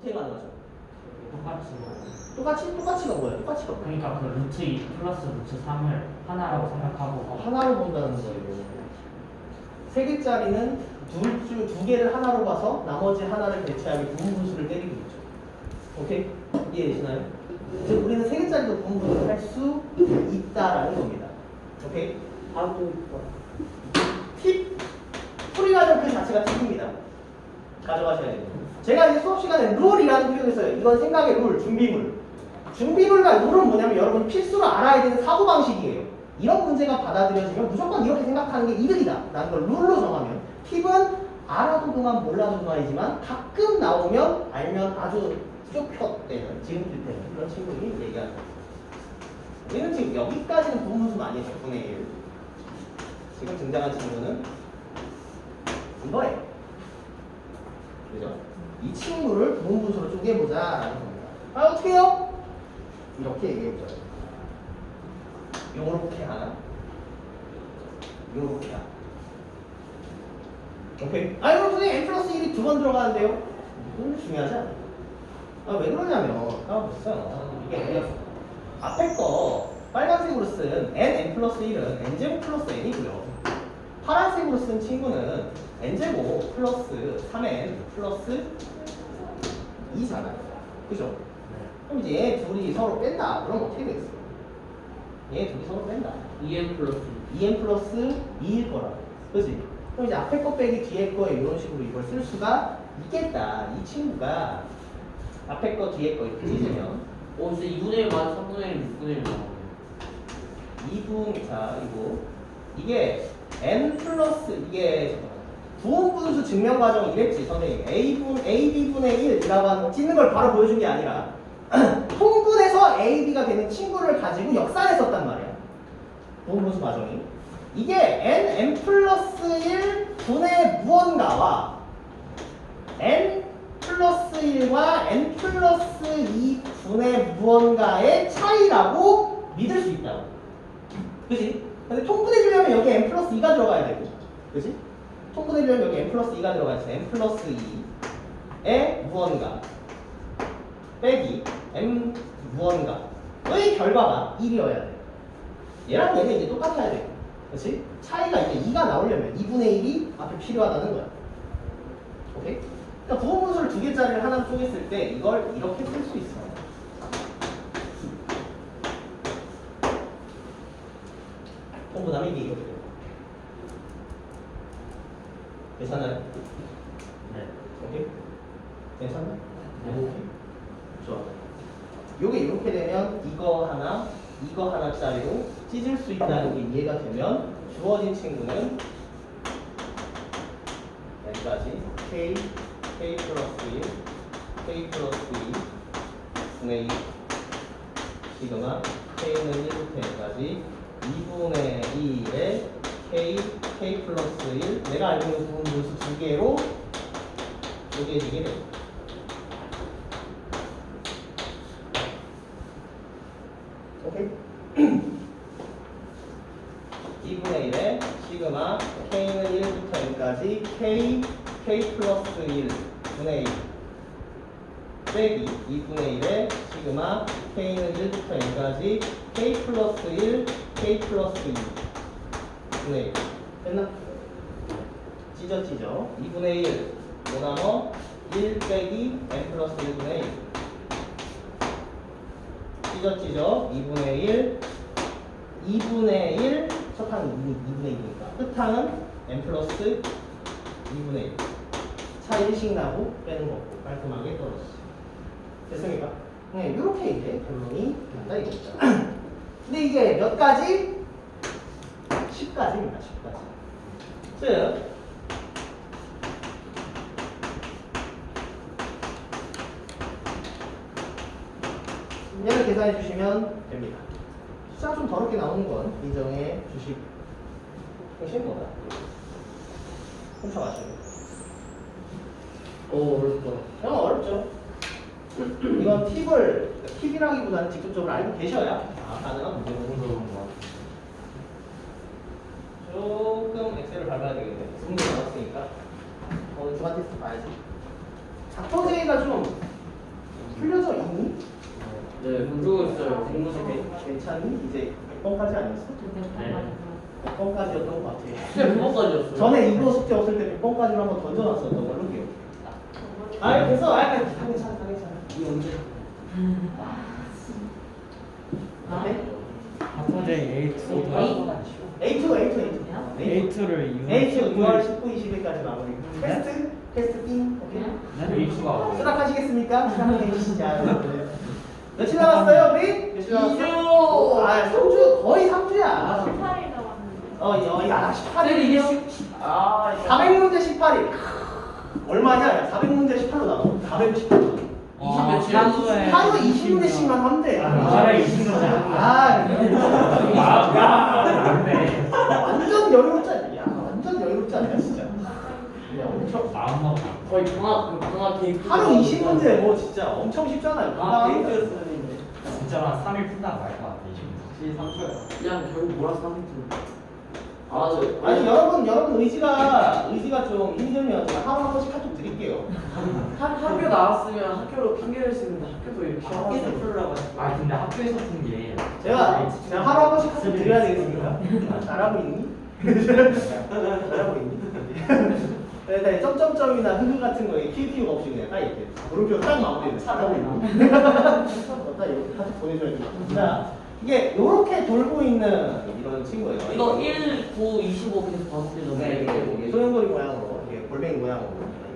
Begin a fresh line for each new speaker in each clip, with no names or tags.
어떻게 가능하죠?
똑같이
똑같이 똑같이가 뭐야? 똑같이가 뭐야?
그러니까 그 루트 2 플러스 루트 3을 하나라고 생각하고
하나로 본다는 거예요. 세 개짜리는 둘, 중- 두 개를 하나로 봐서 나머지 하나를 대체하기 부분분수를 때리고 있죠. 오케이? 이해되시나요? 이제 우리는 세 개짜리도 부분분수를 할수 있다라는 겁니다. 오케이? 다음 또 팁! 풀이라는 그 자체가 팁입니다. 가져가셔야 돼요. 제가 이제 수업 시간에 룰이라는 표현을 써요. 이건 생각의 룰, 준비물. 준비물과 룰은 뭐냐면 여러분 필수로 알아야 되는 사고방식이에요. 이런 문제가 받아들여지면 무조건 이렇게 생각하는 게 이득이다. 라는 걸 룰로 정하면 팁은 알아도 그만 몰라도 그만이지만 가끔 나오면 알면 아주 좁혀되는 지름길 되는 그런 친구들이 얘기하는 거예요. 우리는 지금 여기까지는 부분수 아니에요. 100분의 1. 지금 등장한 친구는 이거예요. 그죠? 이 친구를 부분 분수로 쪼개보자 라는 겁니다. 아, 어떻게 해요? 이렇게 얘기해보자. 요렇게 하나, 요렇게 하나. 오케이. 아, 여러분, 선생님, n 플러스 1이 두 번 들어가는데요? 이건 중요하지 않아요. 아, 왜 그러냐면, 까먹었어요. 이게 뭐냐. 앞에 거, 빨간색으로 쓴 n, n 플러스 1은 n제곱 플러스 n이고요. 파란색으로 쓴 친구는 n제곱 플러스 3n 플러스 2잖아요. 그죠? 그럼 이제 얘 둘이 서로 뺀다. 그럼 어떻게 되겠어? 얘 둘이 서로 뺀다.
2n 플러스
2n 플러스 2일 거라. 그지? 그럼 이제 앞에 거 빼기 뒤에 거에 이런 식으로 이걸 쓸 수가 있겠다. 이 친구가 앞에 거 뒤에 거 이렇게 찢으면
오 진짜 2분의 1 맞아 3분의 1 6분의 1 나오네
2분 자 이거 이게 n 플러스 이게 부분 분수 증명 과정 이랬지 선생님. A분 ab분의 1이라고 하는 찢는 걸 바로 보여준 게 아니라 통분해서 ab가 되는 친구를 가지고 역산했었단 말이야. 부분 분수 과정이. 이게 n n 플러스 1 분의 무언가와 n 플러스 1과 n 플러스 2 분의 무언가의 차이라고 믿을 수 있다고. 그지? 근데 통분해주려면 여기 n 플러스 2가 들어가야 되고. 그지? 통분해주려면 여기 n 플러스 2가 들어가야지 n 플러스 2의 무언가 빼기 n 무언가의 결과가 1이어야 돼. 얘랑 얘는 이제 똑같아야 돼. 그렇지? 차이가 이제 2가 나오려면 2분의 1이 앞에 필요하다는 거야. 오케이? 그러니까 부분분수를 두 개짜리를 하나 쪼갰을 때 이걸 이렇게 쓸 수 있어 통분하면 이게 이렇게 돼요 괜찮아요?
네
오케이? 괜찮나?
네.
오케이. 좋아. 요게 이렇게 되면 이거 하나, 이거 하나짜리로 찢을 수 있다는 게 이해가 되면 주어진 친구는 여기까지 k, k 플러스 1, k 플러스 2 분의 2 시그마 k는 1부터 n까지 2분의 2의 k, k 플러스 1 내가 알고 있는 부분 분수 두 개로 쪼개지게 됩니다. 오케이. 2분의 1에 시그마 k는 1부터 n까지 k, k 플러스 1 분의 2 빼기 2분의 1에 시그마 k는 1부터 n까지 k 플러스 1, k 플러스 2 분의 1 됐나? 찢어 찢어. 2분의 1 뭐나머 1 빼기 n 플러스 1분의 1 찢어 찢어. 2분의 1 2분의 1 첫항은 2분의 1이니까. 끝항은 n 플러스 2분의 1차 1씩 나고 빼는 거 없고 깔끔하게 떨어지죠 됐습니까? 네, 이렇게 이제 결론이 난다 이거죠 근데 이게 몇 가지? 10가지입니다 10가지 즉 얘를 계산해 주시면 됩니다. 숫자 좀 더럽게 나오는 건 인정해 주시고 훨씬 거다. 훔쳐가시고.
오 어렵다
형 어렵죠? 이건 팁을 팁이라기보다는 직접적으로 알고 계셔야 아.
너무 어려운 거 같아
조금 엑셀을 밟아야 되겠네. 문제 나왔으니까 오늘 주간 테스트 봐야지. 작성제의가 좀 있니?
네, 공부고 있어요. 공부지.
괜찮니? 이제 100번까지 아니었어?
네.
100번까지였던 것 같아.
진짜 그거까지였어요.
전에 이거 숙제 없을 때 100번까지로 한번 던져놨었던 걸로 기억. 아, 그래서 아, 괜찮아, 괜찮아. 이 언제? 네?
전에 A2도
A2, A2, A2.
A2를
A2 6월 19, 20일까지 마무리. 테스트, 테스트 띵. 오케이.
A2가
수락하시겠습니까? 수락해 주시자. 여러분들. 며칠 남았어요, 우리? 며칠 남았어요?
2주!
아, 3주, 거의 3주야.
18일 남았는데.
어, 어, 야, 18일.
네, 이게 아,
400문제 18일. 얼마냐? 야, 400문제 18로 나와. 418로.
아, 하루
20문제씩만 하면 돼.
하루에 20문제
아,
아, 야, 안돼.
완전 여유롭지 않냐? 야, 완전 여유롭지 않냐, 진짜. 야, 엄청.
마음 먹어.
거의 방학, 그 방학 데이트.
하루 20문제 뭐 진짜 엄청 쉽잖아요.
아,
금방
데이트였어요.
진짜 한 3일 푼다고 말것 같아 20분.
3초야. 그냥 결국 몰아서 하겠지. 아, 저.
아니 여러분 여러분 의지가 의지가 좀 힘들면 제가 하루 한 번씩 카톡 드릴게요.
학, 학교 나왔으면 학교로 핑계를 쓰는데 학교도 이렇게 학교에서 풀으라고 하지.
아 근데 학교에서 푼게
제가 그냥 하루 한 번씩 카톡 드려야 되겠습니까? 아, 잘하고 있니? 잘하고 있니? 네, 네, 점점점이나 흐흐 같은 거에 키우키우가 없이 그냥 딱 이렇게 물음표 딱. 잘하고 있니? 딱 이렇게 카톡 보내줘야 돼. 자, 이게 이렇게 돌고 있는 이런 친구예요.
이거 1, 9, 25 계속 다섯 개
네, 이게. 이게 소용돌이 모양으로, 이게 골뱅이 모양으로,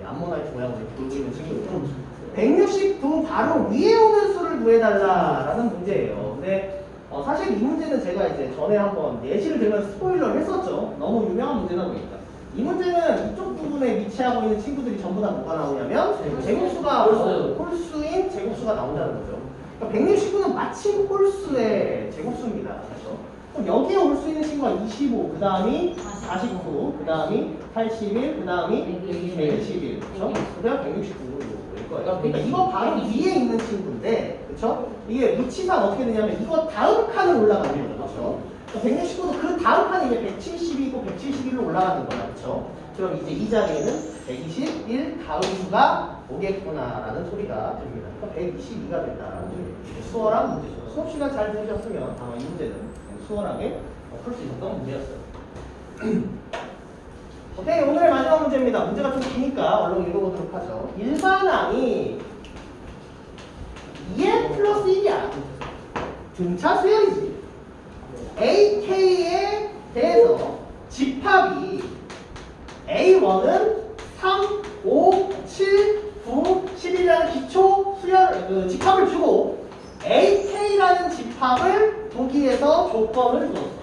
이 암모나이트 모양으로 이렇게 돌고 있는 친구예요. 169 바로 위에 오는 수를 구해달라라는 문제예요. 근데 어, 사실 이 문제는 제가 이제 전에 한번 예시를 들면서 스포일러를 했었죠. 너무 유명한 문제다 보니까. 이 문제는 이쪽 부분에 위치하고 있는 친구들이 전부 다 뭐가 나오냐면 제곱수가
홀수.
어, 홀수인 제곱수가 나온다는 거죠. 그러니까 169는 마침 홀수의 제곱수입니다. 그렇죠? 그럼 여기에 올 수 있는 친구가 25, 그 다음이 49, 그 다음이 81, 그 다음이 111, 그렇죠? 169일 거예요. 그러니까 이거 바로 위에 있는 친구인데, 그렇죠? 이게 위치상 어떻게 되냐면 이거 다음 칸을 올라가는 거죠, 그렇죠? 169도 그 다음 칸이 이제 170이고 171로 올라가는 거야, 그렇죠? 그럼 이제 이 자리에는 121 다음 수가 오겠구나라는 소리가 들립니다. 그러니까 122가 된다라는 소리예요. 수월한 문제죠. 수업 시간 잘 들으셨으면 아마 이 문제는 수월하게 풀 수 있었던 문제였어요. 오케이, 오늘의 마지막 문제입니다. 문제가 좀 기니까 얼른 읽어보도록 하죠. 일반항이 2n 플러스 1이야. 등차 수열이지. AK에 대해서 집합이 A1은 3, 5, 7, 9, 11이라는 기초 수열, 그 집합을 주고 AK라는 집합을 보기 위해서 조건을 주었어.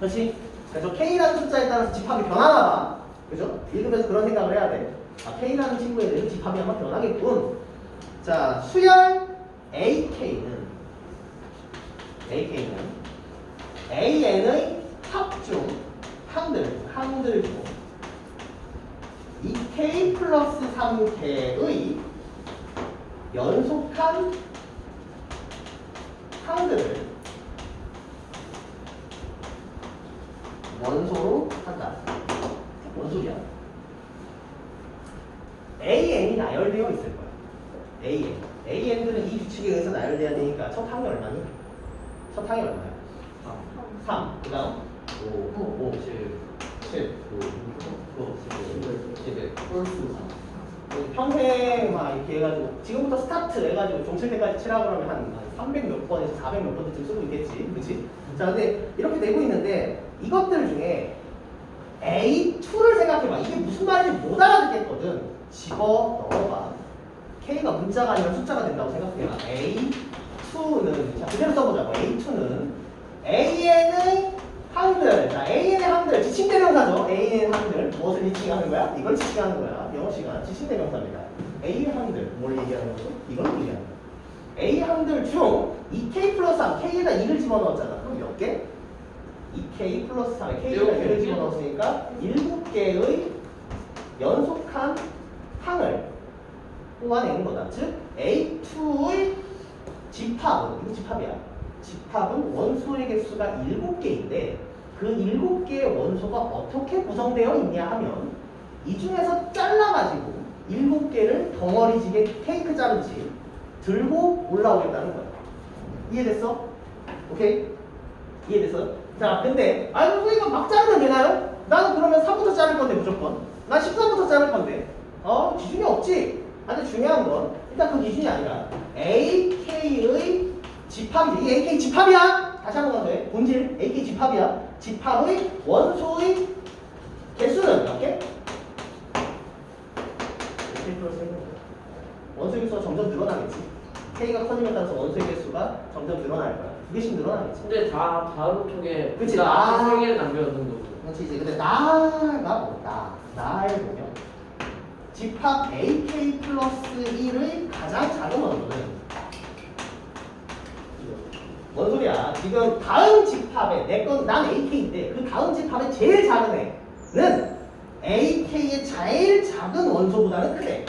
그렇지? 그래서 K라는 숫자에 따라서 집합이 변하나 봐. 그죠? 읽으면서 그런 생각을 해야 돼. 아, K라는 친구에 대해서 집합이 아마 변하겠군. 자, 수열 AK는 AK는 AN의 합중 항들, 항들 중 2K 플러스 3K의 연속한 항들을 원소로 한다. 뭔 소리야? AN이 나열되어 있을 거야. AN. AN들은 이 규칙에 의해서 나열돼야 되니까 첫 항이 얼마니? 첫 항이 얼마야? 3. 그 다음? 5, 5, 7, 7, 9, 9, 11, 11. 평생 막 이렇게 해가지고 지금부터 스타트 해가지고 종칠 때까지 치라 그러면 한 300 몇 번에서 400 몇 번쯤 쓰고 있겠지. 그치? 자 근데 이렇게 되고 있는데 이것들 중에 A2를 생각해봐. 이게 무슨 말인지 못 알아듣겠거든. 집어 넣어봐. K가 문자가 아니라 숫자가 된다고 생각해봐. A2는 자 그대로 써보자고. A2는 AN의 항들. 자 AN의 항들. 지칭 대명사죠. AN의 항들. 무엇을 지칭하는 거야? 이걸 지칭하는 거야. 영어 시간. 지칭 대명사입니다. A 항들. 뭘 얘기하는 거죠? 이걸 얘기하는 거야. A 항들 중 2K 플러스 3 K에다 2를 집어넣었잖아. 그럼 몇 개? 2K 플러스 3에 K에다 2를 집어넣었으니까 7개의 연속한 항을 뽑아내는 거다. 즉 A2의 집합은 이거 집합이야 집합은 원소의 개수가 7개인데 그 7개의 원소가 어떻게 구성되어 있냐 하면 이 중에서 잘라가지고 7개를 덩어리지게 테이크 자르지 들고 올라오겠다는 거야. 이해됐어? 오케이? 이해됐어? 자, 근데 아유 선생님 막 자르면 되나요? 나는 그러면 3부터 자를 건데 무조건. 난 13부터 자를 건데. 어? 기준이 없지? 아, 근데 중요한 건 일단 그 기준이 아니라 AK의 집합이 이게 AK 집합이야. 다시 한번더 해. 본질 AK 집합이야. 집합의 원소의 개수는 몇 개? AK 플러스 1. 원소의 개수가 점점 늘어나겠지. K가 커짐에 따라서 원소의 개수가 점점 늘어날 거야. 두 개씩 늘어나겠지.
근데 다 다음 쪽에
그치,
나
나-
앞에 세 개를 남겨놓는 거고.
그렇지 이제 근데 나가 뭐다 나를 보면 집합 AK 플러스 1의 가장 작은 원소는. 뭔 소리야 지금 다음 집합에 내 건 난 AK인데 그 다음 집합에 제일 작은 애는 AK의 제일 작은 원소보다는 크대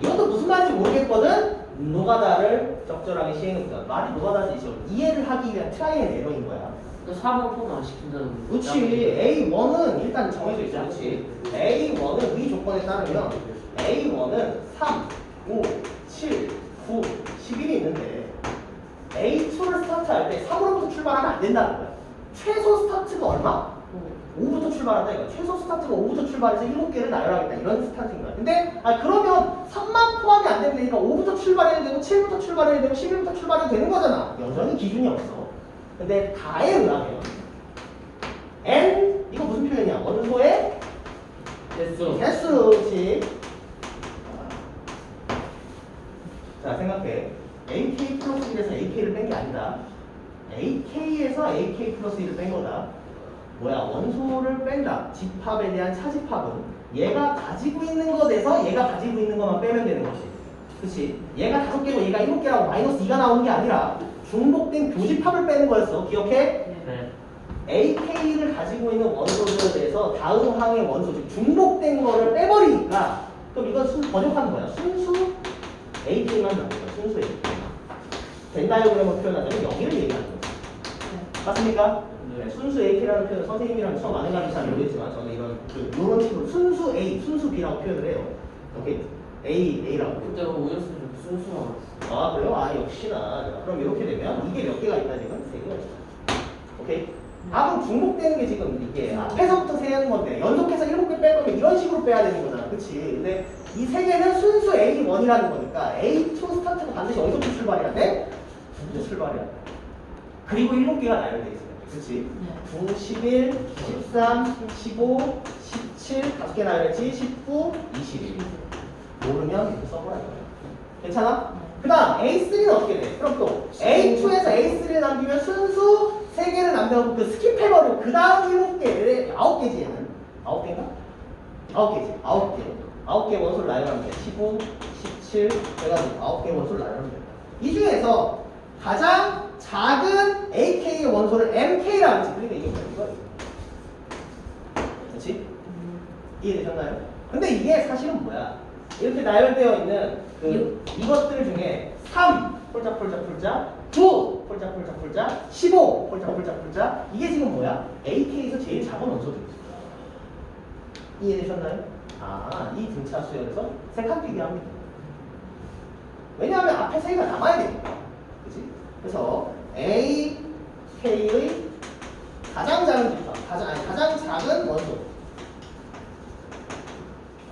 이것도 무슨 말인지 모르겠거든. 노가다를 적절하게 시행해보자. 말이 노가다지 이해를 하기 위한 트라이 앤 에러인 거야.
근데 4번 폼안 시킨다는 거.
그렇지. A1은 일단 정해져 있어. 그렇지. A1은 위 조건에 따르면 A1은 3, 5, 7, 9, 11이 있는데 A2를 스타트할 때 3으로부터 출발하면 안 된다는 거야. 최소 스타트가 얼마? 5부터 출발한다 이거 최소 스타트가 5부터 출발해서 7개를 나열하겠다 이런 스타트인 거야 근데 아 그러면 3만 포함이 안 되면 되니까 5부터 출발해야 되고 7부터 출발해야 되고 11부터 출발해도 되는 거잖아 여전히 기준이 없어 근데 다에 의하면 n 이거 무슨 표현이야? 원소의
됐어.
개수지. 자 생각해. AK 플러스 1에서 AK를 뺀 게 아니다. AK에서 AK 플러스 1을 뺀 거다. 뭐야 원소를 뺀다. 집합에 대한 차집합은 얘가 가지고 있는 것에서 얘가 가지고 있는 것만 빼면 되는 거지 그치? 얘가 다섯 개고 얘가 일곱 개라고 마이너스 2가 나오는 게 아니라 중복된 교집합을 빼는 거였어. 기억해?
네.
AK를 가지고 있는 원소들에 대해서 다음 항의 원소 즉 중복된 거를 빼버리니까 그럼 이건 순, 번역하는 거야. 순수 AK만 나오는 거야. 순수 AK 벤 다이어그램을 표현하자면 여기를 얘기하는 거지. 맞습니까? 네, 순수 AK라는 표현을 선생님이랑 처음 아는 가지 잘 모르겠지만 저는 이런 그 이런 식으로 순수 A, 순수 B라고 표현을 해요. 오케이 A, A라고.
그때 오연수는 순수만 왔어.
아 그래요? 아 역시나 자, 그럼 이렇게 되면 이게 몇 개가 있다 지금? 세 개가 있어. 오케이. 아 그럼 중복되는 게 지금 이게 앞에서부터 세는 건데 연속해서 일곱 개 뺄 거면 이런 식으로 빼야 되는 거잖아, 그렇지? 근데 이 세 개는 순수 A1이라는 거니까 A2 스타트가 반드시 어디서부터 출발해야 돼? 부터 출발해야 돼. 그리고 일곱 개가 나열돼 있어요, 그렇지? 9, 11, 13, 15, 17, 다섯 개 나열했지? 19, 21. 모르면 이렇게 써보라 이거야. 괜찮아? 그 다음 A3는 어떻게 돼? 그럼 또 A2에서 A3를 남기면 순수 3개를 남겨놓고 그 스킵해버리고 그 다음 7개를 9개지 얘는 9개인가? 9개지 9개 9개 원소를 나열하면 돼 15, 17 해가지고 9개 원소를 나열하면 된다 이 중에서 가장 작은 AK의 원소를 MK라고 하지 그러니까 이게 뭐야 이거 그렇지? 이해되셨나요? 근데 이게 사실은 뭐야? 이렇게 나열되어 있는 그 이것들 중에 3 폴짝 폴짝 폴짝 9 폴짝 폴짝 폴짝 15 폴짝 폴짝 폴짝 이게 지금 뭐야? AK에서 제일 작은 원소들이죠. 이해되셨나요? 아, 이 등차 수열에서 세칸 뛰게 합니다. 왜냐하면 앞에 세 개가 남아야 되니까. 그지? 그래서 A, K의 가장 작은 집합, 가장, 아니, 가장 작은 원소.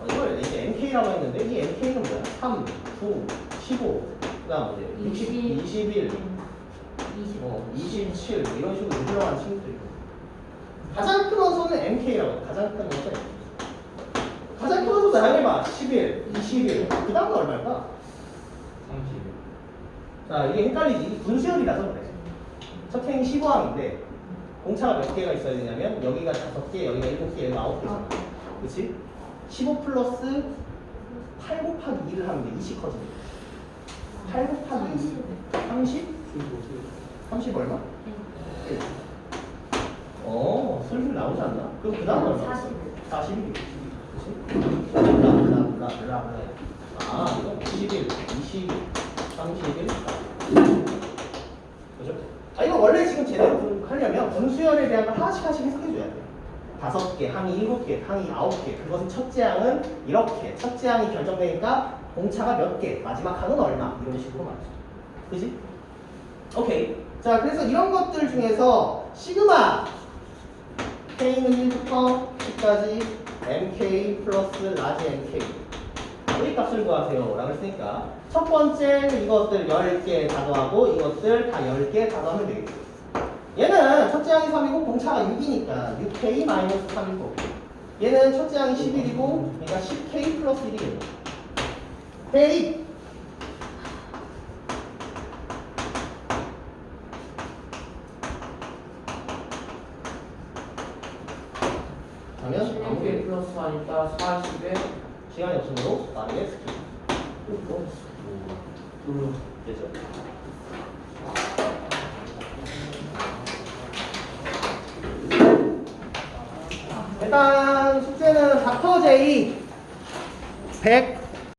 어, 이걸 MK라고 했는데 이 MK는 뭐야? 3, 9, 15, 그 다음 이제 60, 21,
20.
어, 27 이런 식으로 늘어나는 친구들이 가장 큰 원소는 MK라고 해. 가장 큰 MK. 가장 큰 원소 나해봐 11, 21. 그 다음은 얼마일까?
30.
자 이게 헷갈리지. 이게 분수열이라서 그래. 첫 행이 15항인데 공차가 몇 개가 있어야 되냐면 여기가 5개, 여기가 7개, 여기가 9개잖아. 그치? 15 플러스 8 곱하기 2를 하면 돼. 20 커지네. 8 곱하기 2. 30? 30 얼마? 일. 어, 슬슬 나오지 않나? 그럼 그 다음 얼마?
40.
41. 그치? 라라라라라. 아, 이거 21, 20, 31. 그죠? 아, 이거 원래 지금 제대로 분- 하려면 분수열에 대한 걸 하나씩 하나씩 해석해줘야 돼. 다섯 개, 항이 일곱 개, 항이 아홉 개. 그것은 첫째 항은 이렇게. 첫째 항이 결정되니까 공차가 몇 개, 마지막 항은 얼마. 이런 식으로 말이죠. 그지? 오케이. 자, 그래서 이런 것들 중에서 시그마 K는 1부터 10까지 MK 플러스 라지 MK 이 값을 구하세요 라고 했으니까 첫 번째 이것들 10개 다 더하고 이것들 다 10개 다 더하면 되겠죠 얘는 첫째 항이 3이고 공차가 6이니까 6K 마이너스 3이고 얘는 첫째 항이 11이고 그러니까 10K 플러스 1이에요. 대입 하면
16개
아무리
플러스 하니까 40에
시간이 없으므로 빠르게
눌러.
되죠? 일단 숙